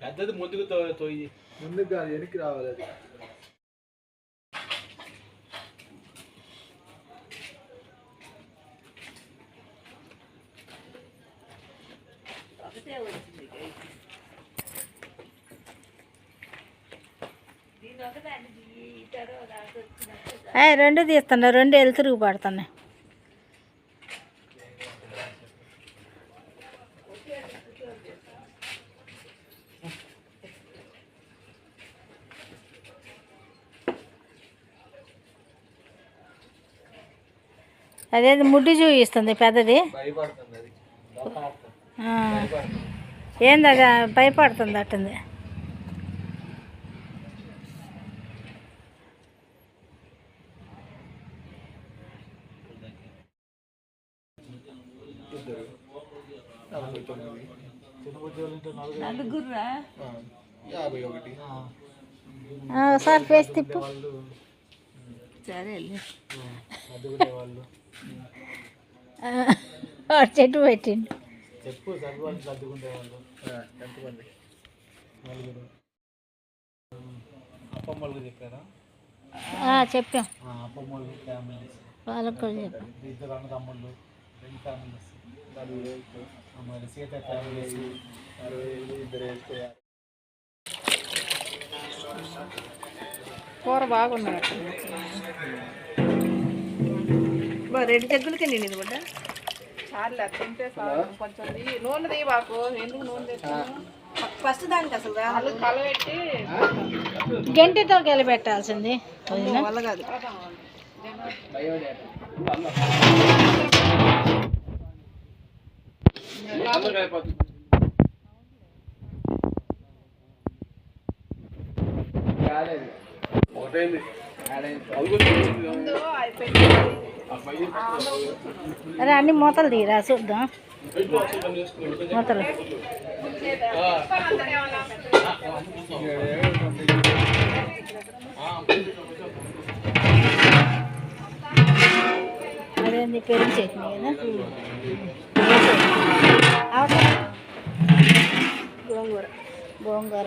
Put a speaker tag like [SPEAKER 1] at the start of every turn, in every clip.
[SPEAKER 1] పెద్దది ముందుకు తోయి
[SPEAKER 2] ముందుకు కాదు వెనక్కి రావాలి అది.
[SPEAKER 3] ఏ రెండు తీస్తున్నా రెండు ఎలుతురుగు పడుతున్నాయి అదేది ముడ్డి చూపిస్తుంది పెద్దది.
[SPEAKER 2] అది.
[SPEAKER 3] ఏంది అది? భయపడుతుంది అట్టుంది ఒకసారి ఫేస్ తిప్పు. సరే
[SPEAKER 1] అదుగునే వాళ్ళు
[SPEAKER 3] చెట్టు పెట్టిండు.
[SPEAKER 1] చెప్పు వాళ్ళు చెప్పారా?
[SPEAKER 3] ఆ, చెప్పాం. వాళ్ళకి కూడా చెప్పాం.
[SPEAKER 1] ఇద్దరు అన్నదమ్ముళ్ళు రెండు ఫ్యామిలీస్.
[SPEAKER 2] నలుగురు వేసుకో
[SPEAKER 1] మరి సీత ఫ్యామిలీస్.
[SPEAKER 2] ఇద్దరు
[SPEAKER 4] కూర బాగున్నది రెండు జగ్గులకి నేను ఇది కూడా. చాలు తింటే చాలు కొంచెం నూనె ది బాకు ఎందుకు నూనె ఫస్ట్ దానికి అసలు వాళ్ళు కలబెట్టి
[SPEAKER 3] గంటితో పెట్టాల్సింది. వదినా
[SPEAKER 4] వల్ల కాదు. అయిపోయింది
[SPEAKER 3] అరే అన్ని మూతలు తీరా చూద్దాం. మూతలు. అదేంది? పెరుగు చట్నీ కదా? అవసరం
[SPEAKER 4] గోంగూర.
[SPEAKER 3] గోంగూర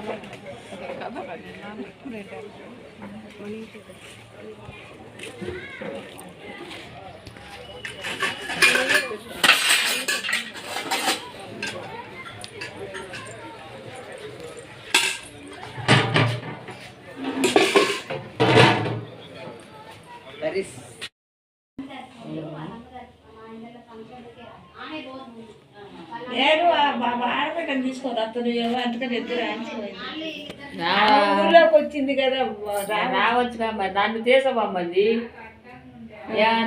[SPEAKER 4] కండి
[SPEAKER 3] తులసి చెట్టు భలే పెద్దగా ఉంది ఇది
[SPEAKER 4] పెరిగిపోతుంది కదా
[SPEAKER 3] ఊళ్ళోకి వచ్చింది కదా
[SPEAKER 5] రావచ్చుగా మరి నన్ను తీసమమ్మది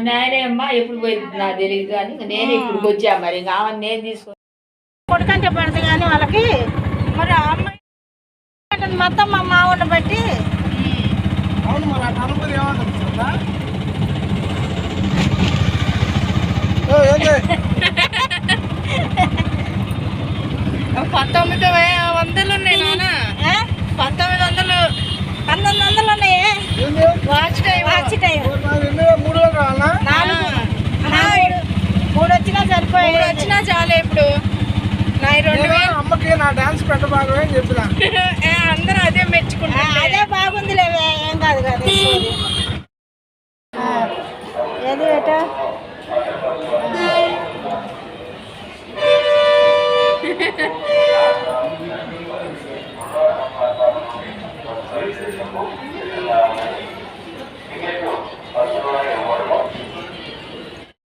[SPEAKER 5] నేనే అమ్మా ఎప్పుడు పోయింది నాకు తెలియదు కానీ ఇంక నేనే ఇప్పుడు వచ్చా మరి ఇంకా ఆమెను నేను తీసుకొని.
[SPEAKER 3] కొడుకంటే పడదు కానీ వాళ్ళకి మరి అమ్మాయి మొత్తం మా మావుని బట్టి
[SPEAKER 2] అవును మరి ఆ అనుమతి ఏమంటుంది చూద్దా ఏంటి
[SPEAKER 4] పంతొమ్మిది వందలు ఉన్నాయి నాన్న? పంతొమ్మిది వందలు.
[SPEAKER 3] పంతొమ్మిది వందలు ఉన్నాయి.
[SPEAKER 4] వాచ్ టైం
[SPEAKER 3] వాచ్ టైం
[SPEAKER 2] వేలు? మూడు వేలు
[SPEAKER 3] వచ్చినా సరిపోయి
[SPEAKER 4] మూడు వచ్చినా చాలు ఇప్పుడు. నా ఈ రెండు
[SPEAKER 2] నేను అమ్మకి నా డాన్స్ పెట్టబాగా అని చెప్పిన.
[SPEAKER 4] అందరూ అదే మెచ్చుకుంటారు
[SPEAKER 3] అదే బాగుంది లేవే ఏం కాదు కదా ఏది ఏటా